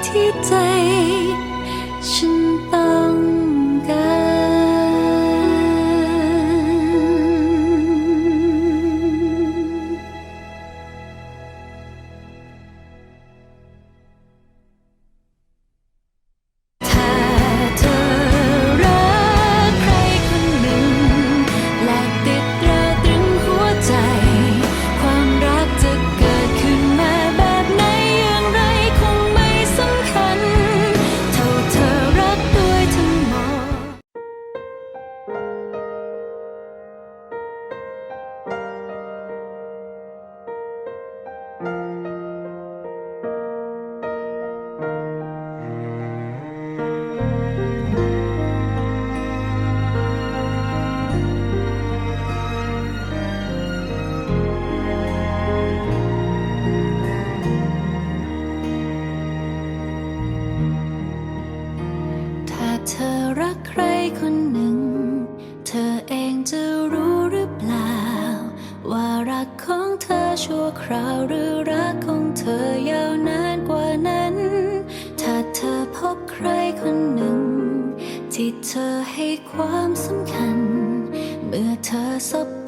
天际。 ชั่วคราวหรือรักของเธอยาวนานกว่านั้น ถ้าเธอพบใครคนหนึ่ง ที่เธอให้ความสำคัญ เมื่อเธอสบ